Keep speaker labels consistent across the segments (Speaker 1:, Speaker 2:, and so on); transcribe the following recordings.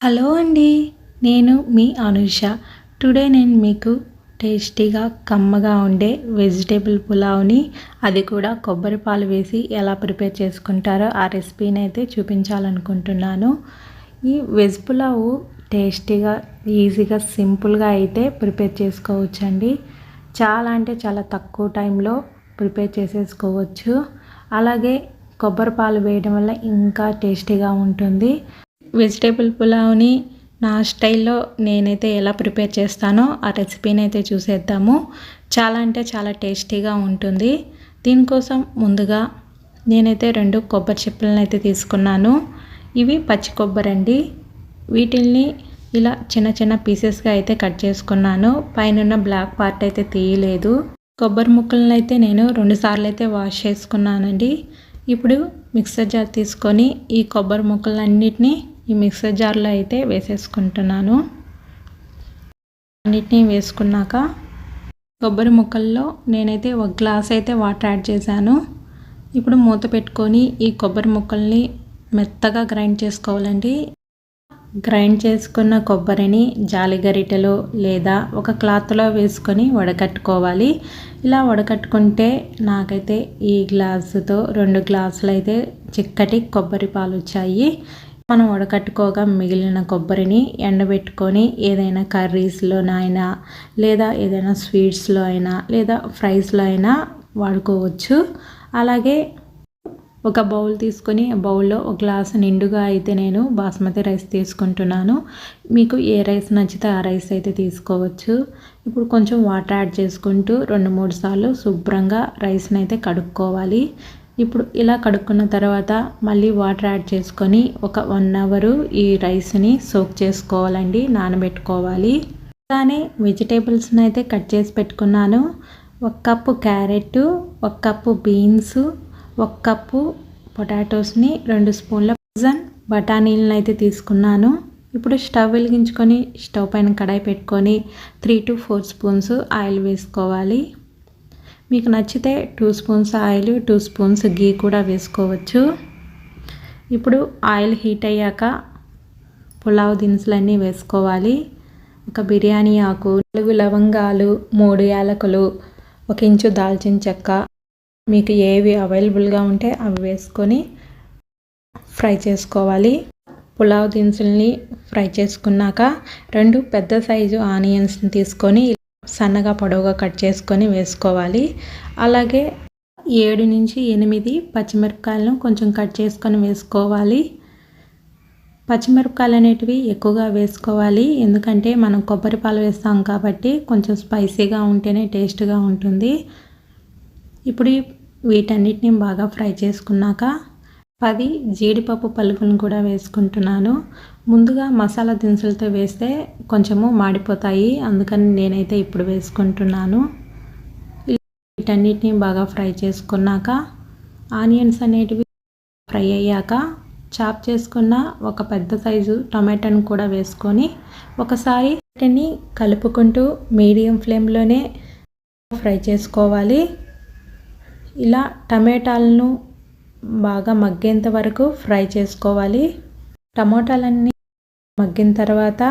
Speaker 1: Hello అండి నేను మీ Anusha. Today నేను మీకు టేస్టీగా కమ్మగా ఉండే వెజిటేబుల్ పులావ్ని అది కూడా కొబ్బరి పాలు వేసి ఎలా ప్రిపేర్ చేసుకుంటారో ఆ రెసిపీని అయితే చూపించాలనుకుంటున్నాను. ఈ వెజ్ పులావ్ టేస్టీగా ఈజీగా సింపుల్గా అయితే ప్రిపేర్ చేసుకోవచ్చండి. చాలా అంటే చాలా తక్కువ టైంలో ప్రిపేర్ చేసేసుకోవచ్చు. అలాగే కొబ్బరి పాలు వేయడం వల్ల ఇంకా టేస్టీగా ఉంటుంది. వెజిటేబుల్ పులావ్ని నా స్టైల్లో నేనైతే ఎలా ప్రిపేర్ చేస్తానో ఆ రెసిపీని అయితే చూసేద్దాము. చాలా అంటే చాలా టేస్టీగా ఉంటుంది. దీనికోసం ముందుగా నేనైతే రెండు కొబ్బరి చిప్పలను అయితే తీసుకున్నాను. ఇవి పచ్చి కొబ్బరి అండి వీటిల్ని ఇలా చిన్న చిన్న పీసెస్గా అయితే కట్ చేసుకున్నాను. పైన బ్లాక్ పార్ట్ అయితే తీయలేదు. కొబ్బరి ముక్కలను అయితే నేను రెండుసార్లు అయితే వాష్ చేసుకున్నానండి. ఇప్పుడు మిక్సర్ జార్ తీసుకొని ఈ కొబ్బరి ముక్కలన్నిటినీ ఈ మిక్సర్ జార్లో అయితే వేసేసుకుంటున్నాను. అన్నిటినీ వేసుకున్నాక కొబ్బరి ముక్కల్లో నేనైతే ఒక గ్లాస్ అయితే వాటర్ యాడ్ చేశాను. ఇప్పుడు మూత పెట్టుకొని ఈ కొబ్బరి ముక్కల్ని మెత్తగా గ్రైండ్ చేసుకోవాలండి. గ్రైండ్ చేసుకున్న కొబ్బరిని జాలిగరిటెలో లేదా ఒక క్లాత్లో వేసుకొని వడకట్టుకోవాలి. ఇలా వడకట్టుకుంటే నాకైతే ఈ గ్లాసుతో రెండు గ్లాసులు అయితే చిక్కటి కొబ్బరి పాలు వచ్చాయి మనం వడకట్టుకోగా మిగిలిన కొబ్బరిని ఎండబెట్టుకొని ఏదైనా కర్రీస్లోనైనా లేదా ఏదైనా స్వీట్స్లో అయినా లేదా ఫ్రైస్లో అయినా వాడుకోవచ్చు. అలాగే ఒక బౌల్ తీసుకొని బౌల్లో ఒక గ్లాస్ నిండుగా అయితే నేను బాస్మతి రైస్ తీసుకుంటున్నాను. మీకు ఏ రైస్ నచ్చితే ఆ రైస్ అయితే తీసుకోవచ్చు. ఇప్పుడు కొంచెం వాటర్ యాడ్ చేసుకుంటూ రెండు మూడు సార్లు శుభ్రంగా రైస్ని అయితే కడుక్కోవాలి. ఇప్పుడు ఇలా కడుక్కున్న తర్వాత మళ్ళీ వాటర్ యాడ్ చేసుకొని ఒక వన్ అవరు ఈ రైస్ని సోక్ చేసుకోవాలండి నానబెట్టుకోవాలి. అలానే వెజిటేబుల్స్ని అయితే కట్ చేసి పెట్టుకున్నాను. ఒక కప్పు క్యారెట్ ఒక కప్పు బీన్స్ ఒక కప్పు పొటాటోస్ని రెండు స్పూన్ల పజన్ బఠానీలను అయితే తీసుకున్నాను. ఇప్పుడు స్టవ్ వెలిగించుకొని స్టవ్ పైన కడాయి పెట్టుకొని three to four spoons oil వేసుకోవాలి. మీకు నచ్చితే two spoons oil two spoons ghee కూడా వేసుకోవచ్చు. ఇప్పుడు ఆయిల్ హీట్ అయ్యాక పులావ్ దినుసులన్నీ వేసుకోవాలి. ఒక బిర్యానీ ఆకు నాలుగు లవంగాలు మూడు యాలకులు ఒక ఇంచు దాల్చిన చెక్క. మీకు ఏవి అవైలబుల్గా ఉంటే అవి వేసుకొని ఫ్రై చేసుకోవాలి. పులావ్ దినుసుల్ని ఫ్రై చేసుకున్నాక రెండు పెద్ద సైజు ఆనియన్స్ని తీసుకొని సన్నగా పొడవుగా కట్ చేసుకొని వేసుకోవాలి. అలాగే ఏడు నుంచి ఎనిమిది పచ్చిమిరపకాయలను కొంచెం కట్ చేసుకొని వేసుకోవాలి. పచ్చిమిరపకాయలు అనేటివి ఎక్కువగా వేసుకోవాలి. ఎందుకంటే మనం కొబ్బరి పాలు వేస్తాం కాబట్టి కొంచెం స్పైసీగా ఉంటేనే టేస్ట్గా ఉంటుంది. ఇప్పుడు వీటన్నిటిని బాగా ఫ్రై చేసుకున్నాక పది జీడిపప్పు పలుకులను కూడా వేసుకుంటున్నాను. ముందుగా మసాలా దినుసులతో వేస్తే కొంచెము మాడిపోతాయి. అందుకని నేనైతే ఇప్పుడు వేసుకుంటున్నాను. వీటన్నిటిని బాగా ఫ్రై చేసుకున్నాక ఆనియన్స్ అనేటివి ఫ్రై అయ్యాక చాప్ చేసుకున్న ఒక పెద్ద సైజు టొమాటోని కూడా వేసుకొని ఒకసారి వీటిని కలుపుకుంటూ మీడియం ఫ్లేమ్లోనే ఫ్రై చేసుకోవాలి. ఇలా టమాటాలను బాగా మగ్గేంత వరకు ఫ్రై చేసుకోవాలి. టమోటాలన్నీ మగ్గిన తర్వాత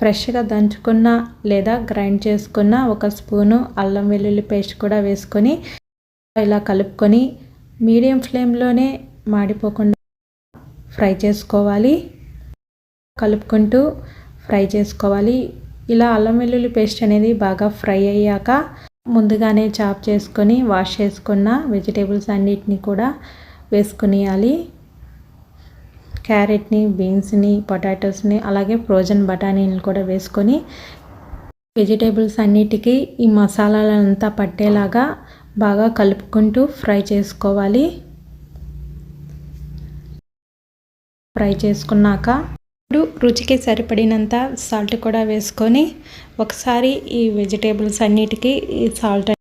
Speaker 1: ఫ్రెష్గా దంచుకున్న లేదా గ్రైండ్ చేసుకున్న ఒక స్పూను అల్లం వెల్లుల్లి పేస్ట్ కూడా వేసుకొని ఇలా కలుపుకొని మీడియం ఫ్లేమ్లోనే మాడిపోకుండా ఫ్రై చేసుకోవాలి. కలుపుకుంటూ ఫ్రై చేసుకోవాలి. ఇలా అల్లం వెల్లుల్లి పేస్ట్ అనేది బాగా ఫ్రై అయ్యాక ముందుగానే చాప్ చేసుకొని వాష్ చేసుకున్న వెజిటేబుల్స్ అన్నిటిని కూడా వేసుకునియాలి. క్యారెట్ని బీన్స్ని పొటాటోస్ని అలాగే ఫ్రోజన్ బఠానీని కూడా వేసుకొని వెజిటేబుల్స్ అన్నిటికీ ఈ మసాలాలంతా పట్టేలాగా బాగా కలుపుకుంటూ ఫ్రై చేసుకోవాలి. ఫ్రై చేసుకున్నాక ఇప్పుడు రుచికి సరిపడినంత సాల్ట్ కూడా వేసుకొని ఒకసారి ఈ వెజిటేబుల్స్ అన్నిటికీ ఈ సాల్ట్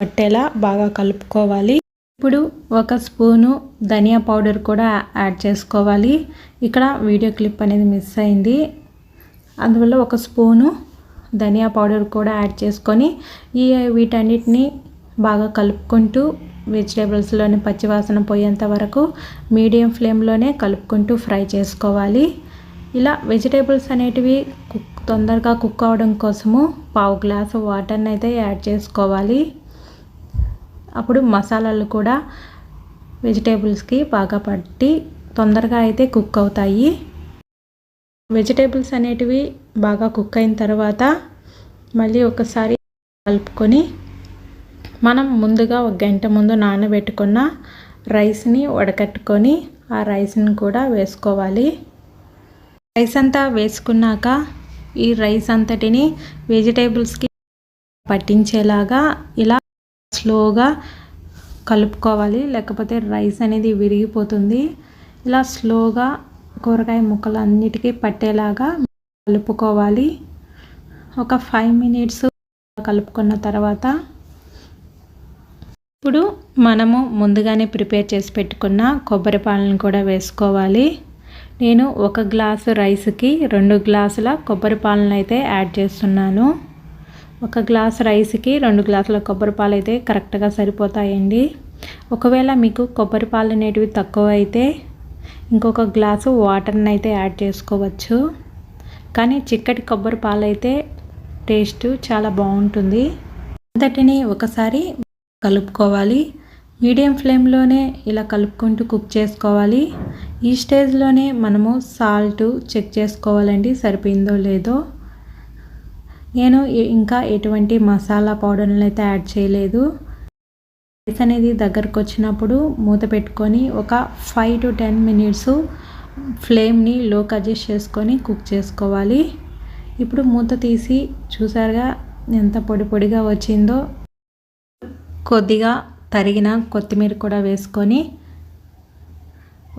Speaker 1: పట్టేలా బాగా కలుపుకోవాలి. ఇప్పుడు ఒక స్పూను ధనియా పౌడర్ కూడా యాడ్ చేసుకోవాలి. ఇక్కడ వీడియో క్లిప్ అనేది మిస్ అయింది. అందువల్ల ఒక స్పూను ధనియా పౌడర్ కూడా యాడ్ చేసుకొని ఈ వీటన్నిటిని బాగా కలుపుకుంటూ వెజిటేబుల్స్లోని పచ్చివాసన పోయేంత వరకు మీడియం ఫ్లేమ్లోనే కలుపుకుంటూ ఫ్రై చేసుకోవాలి. ఇలా వెజిటేబుల్స్ అనేటివి కుక్ తొందరగా కుక్ అవడం కోసము పావు గ్లాసు వాటర్ని అయితే యాడ్ చేసుకోవాలి. అప్పుడు మసాలాలు కూడా వెజిటేబుల్స్కి బాగా పట్టి తొందరగా అయితే కుక్ అవుతాయి. వెజిటేబుల్స్ అనేటివి బాగా కుక్ అయిన తర్వాత మళ్ళీ ఒకసారి కలుపుకొని మనం ముందుగా ఒక గంట ముందు నానబెట్టుకున్న రైస్ని వడకట్టుకొని ఆ రైస్ని కూడా వేసుకోవాలి. రైస్ అంతా వేసుకున్నాక ఈ రైస్ అంతటిని వెజిటేబుల్స్కి పట్టించేలాగా ఇలా స్లోగా కలుపుకోవాలి. లేకపోతే రైస్ అనేది విరిగిపోతుంది. ఇలా స్లోగా కూరగాయ ముక్కలు అన్నిటికీ పట్టేలాగా కలుపుకోవాలి. ఒక ఫైవ్ మినిట్స్ కలుపుకున్న తర్వాత ఇప్పుడు మనము ముందుగానే ప్రిపేర్ చేసి పెట్టుకున్న కొబ్బరి పాలను కూడా వేసుకోవాలి. నేను ఒక గ్లాసు రైస్కి రెండు గ్లాసుల కొబ్బరి పాలను అయితే యాడ్ చేస్తున్నాను. ఒక గ్లాస్ రైస్కి రెండు గ్లాసుల కొబ్బరి పాలు అయితే కరెక్ట్గా సరిపోతాయండి. ఒకవేళ మీకు కొబ్బరి పాలు అనేటివి తక్కువ అయితే ఇంకొక గ్లాసు వాటర్ని అయితే యాడ్ చేసుకోవచ్చు. కానీ చిక్కటి కొబ్బరి పాలు అయితే టేస్ట్ చాలా బాగుంటుంది. అంతటిని ఒకసారి కలుపుకోవాలి. మీడియం ఫ్లేమ్లోనే ఇలా కలుపుకుంటూ కుక్ చేసుకోవాలి. ఈ స్టేజ్లోనే మనము సాల్ట్ చెక్ చేసుకోవాలండి సరిపోయిందో లేదో. నేను ఇంకా ఎటువంటి మసాలా పౌడర్లను అయితే యాడ్ చేయలేదు. రైస్ అనేది దగ్గరకు వచ్చినప్పుడు మూత పెట్టుకొని ఒక ఫైవ్ టు టెన్ మినిట్స్ ఫ్లేమ్ని లోకి అడ్జస్ట్ చేసుకొని కుక్ చేసుకోవాలి. ఇప్పుడు మూత తీసి చూసారుగా ఎంత పొడి పొడిగా వచ్చిందో. కొద్దిగా తరిగిన కొత్తిమీర కూడా వేసుకొని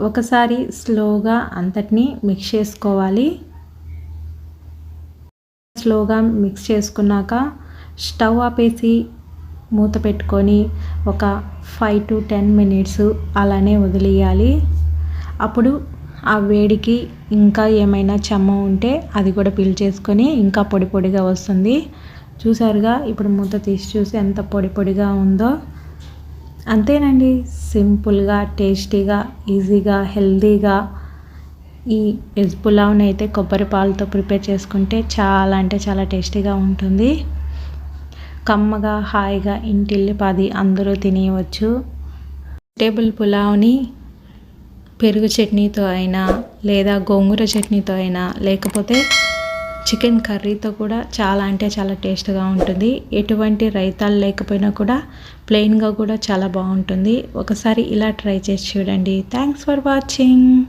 Speaker 1: ఒకసారి స్లోగా అంతటినీ మిక్స్ చేసుకోవాలి. స్లోగా మిక్స్ చేసుకున్నాక స్టవ్ ఆపేసి మూత పెట్టుకొని ఒక ఫైవ్ టు టెన్ మినిట్స్ అలానే వదిలేయాలి. అప్పుడు ఆ వేడికి ఇంకా ఏమైనా చెమ్మ ఉంటే అది కూడా పిల్ చేసుకొని ఇంకా పొడి పొడిగా వస్తుంది. చూసారుగా ఇప్పుడు మూత తీసి చూసి ఎంత పొడి పొడిగా ఉందో. అంతేనండి. సింపుల్గా టేస్టీగా ఈజీగా హెల్తీగా ఈ పులావ్ని అయితే కొబ్బరి పాలతో ప్రిపేర్ చేసుకుంటే చాలా అంటే చాలా టేస్టీగా ఉంటుంది. కమ్మగా హాయిగా ఇంటిల్లి పది అందరూ తినేయవచ్చు. టేబుల్ పులావ్ని పెరుగు చట్నీతో అయినా లేదా గోంగూర చట్నీతో అయినా లేకపోతే చికెన్ కర్రీతో కూడా చాలా అంటే చాలా టేస్ట్గా ఉంటుంది. ఎటువంటి రైతాలు లేకపోయినా కూడా ప్లెయిన్గా కూడా చాలా బాగుంటుంది. ఒకసారి ఇలా ట్రై చేసి చూడండి. Thanks for watching.